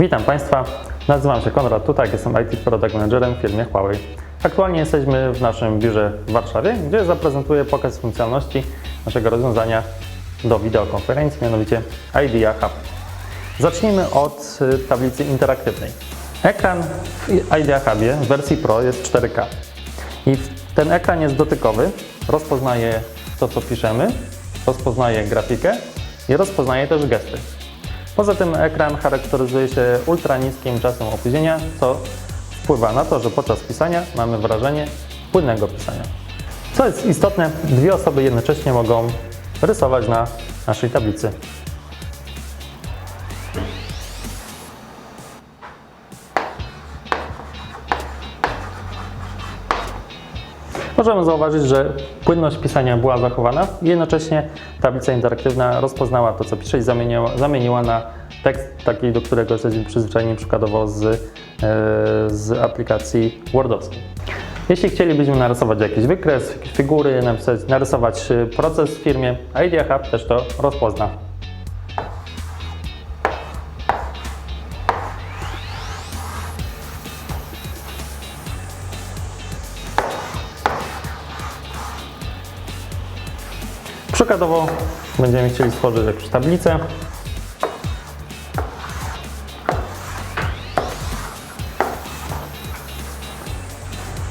Witam Państwa, nazywam się Konrad Tutak, jestem IT Product Managerem w firmie Huawei. Aktualnie jesteśmy w naszym biurze w Warszawie, gdzie zaprezentuję pokaz funkcjonalności naszego rozwiązania do wideokonferencji, mianowicie IDEA Hub. Zacznijmy od y, tablicy interaktywnej. Ekran w IDEA Hubie w wersji Pro jest 4K i ten ekran jest dotykowy, rozpoznaje to, co piszemy, rozpoznaje grafikę i rozpoznaje też gesty. Poza tym ekran charakteryzuje się ultra niskim czasem opóźnienia, co wpływa na to, że podczas pisania mamy wrażenie płynnego pisania. Co jest istotne, dwie osoby jednocześnie mogą rysować na naszej tablicy. Możemy zauważyć, że płynność pisania była zachowana jednocześnie tablica interaktywna rozpoznała to, co pisze i zamieniła, zamieniła na tekst taki, do którego jesteśmy przyzwyczajeni przykładowo z, e, z aplikacji Wordowskiej. Jeśli chcielibyśmy narysować jakiś wykres, jakieś figury, napisać, narysować e, proces w firmie, Idea Hub też to rozpozna. Przykładowo będziemy chcieli stworzyć jakąś tablicę.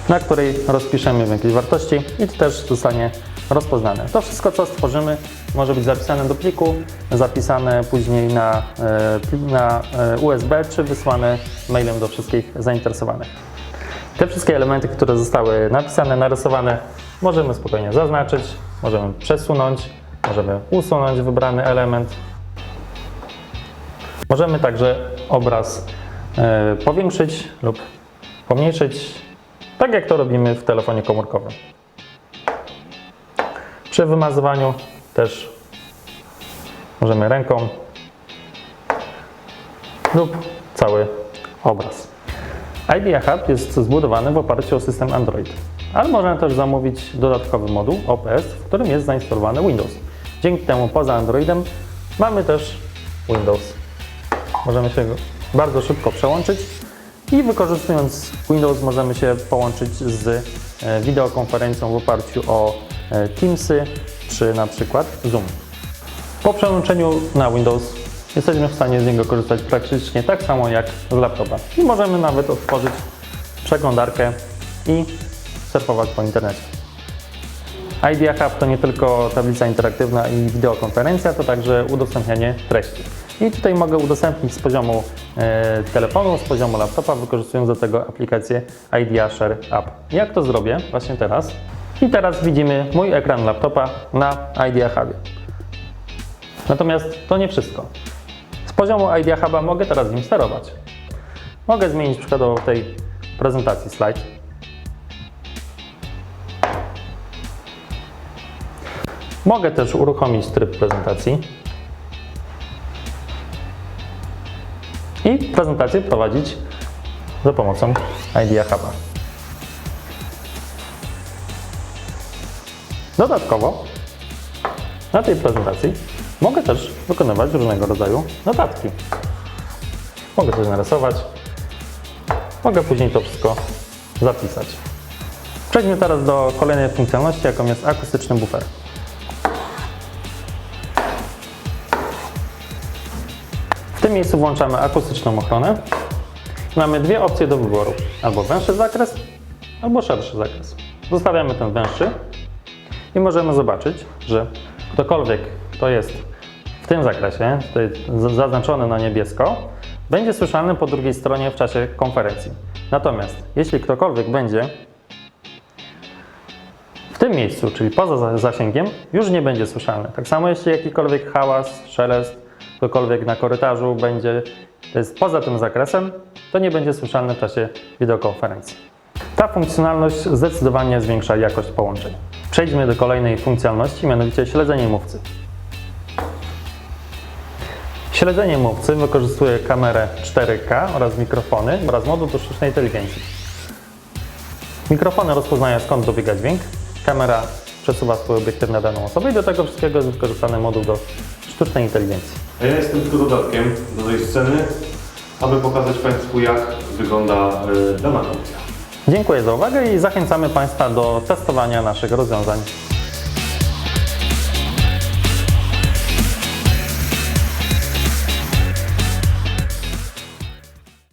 na której rozpiszemy jakieś wartości i to też zostanie rozpoznane. To wszystko, co stworzymy, może być zapisane do pliku, zapisane później na, e, na e, USB, czy wysłane mailem do wszystkich zainteresowanych. Te wszystkie elementy, które zostały napisane, narysowane, możemy spokojnie zaznaczyć, możemy przesunąć, możemy usunąć wybrany element. Możemy także obraz e, powiększyć lub pomniejszyć, tak jak to robimy w telefonie komórkowym. Przy wymazywaniu też możemy ręką lub cały obraz. IDEA Hub jest zbudowany w oparciu o system Android, ale można też zamówić dodatkowy moduł OPS, w którym jest zainstalowany Windows. Dzięki temu poza Androidem mamy też Windows. Możemy się bardzo szybko przełączyć i wykorzystując Windows możemy się połączyć z e, wideokonferencją w oparciu o e, Teamsy czy na przykład Zoom. Po przełączeniu na Windows jesteśmy w stanie z niego korzystać praktycznie tak samo jak z laptopa. I możemy nawet otworzyć przeglądarkę i surfować po internecie. Idea Hub to nie tylko tablica interaktywna i wideokonferencja, to także udostępnianie treści. I tutaj mogę udostępnić z poziomu e, telefonu, z poziomu laptopa, wykorzystując do tego aplikację Idea Share App. Jak to zrobię? Właśnie teraz. I teraz widzimy mój ekran laptopa na Idea Hubie. Natomiast to nie wszystko. Poziomu Idea Huba mogę teraz nim sterować. Mogę zmienić przykładowo w tej prezentacji slajd. Mogę też uruchomić tryb prezentacji i prezentację prowadzić za pomocą Idea Huba. Dodatkowo na tej prezentacji mogę też wykonywać różnego rodzaju notatki. Mogę coś narysować, mogę później to wszystko zapisać. Przejdźmy teraz do kolejnej funkcjonalności, jaką jest akustyczny bufer. W tym miejscu włączamy akustyczną ochronę. Mamy dwie opcje do wyboru. Albo węższy zakres, albo szerszy zakres. Zostawiamy ten węższy i możemy zobaczyć, że ktokolwiek, kto jest w tym zakresie, tutaj z- zaznaczony na niebiesko, będzie słyszalny po drugiej stronie w czasie konferencji. Natomiast jeśli ktokolwiek będzie w tym miejscu, czyli poza za- zasięgiem, już nie będzie słyszalny. Tak samo jeśli jakikolwiek hałas, szelest, ktokolwiek na korytarzu będzie, to jest poza tym zakresem, to nie będzie słyszalny w czasie wideokonferencji. Ta funkcjonalność zdecydowanie zwiększa jakość połączeń. Przejdźmy do kolejnej funkcjonalności, mianowicie śledzenie mówcy. Śledzenie mówcy wykorzystuje kamerę 4K oraz mikrofony oraz moduł do sztucznej inteligencji. Mikrofony rozpoznają skąd dobiega dźwięk, kamera przesuwa swój obiektyw na daną osobę i do tego wszystkiego jest wykorzystany moduł do sztucznej inteligencji. A ja jestem tylko dodatkiem do tej sceny aby pokazać Państwu, jak wygląda y, dana funkcja. Dziękuję za uwagę i zachęcamy Państwa do testowania naszych rozwiązań.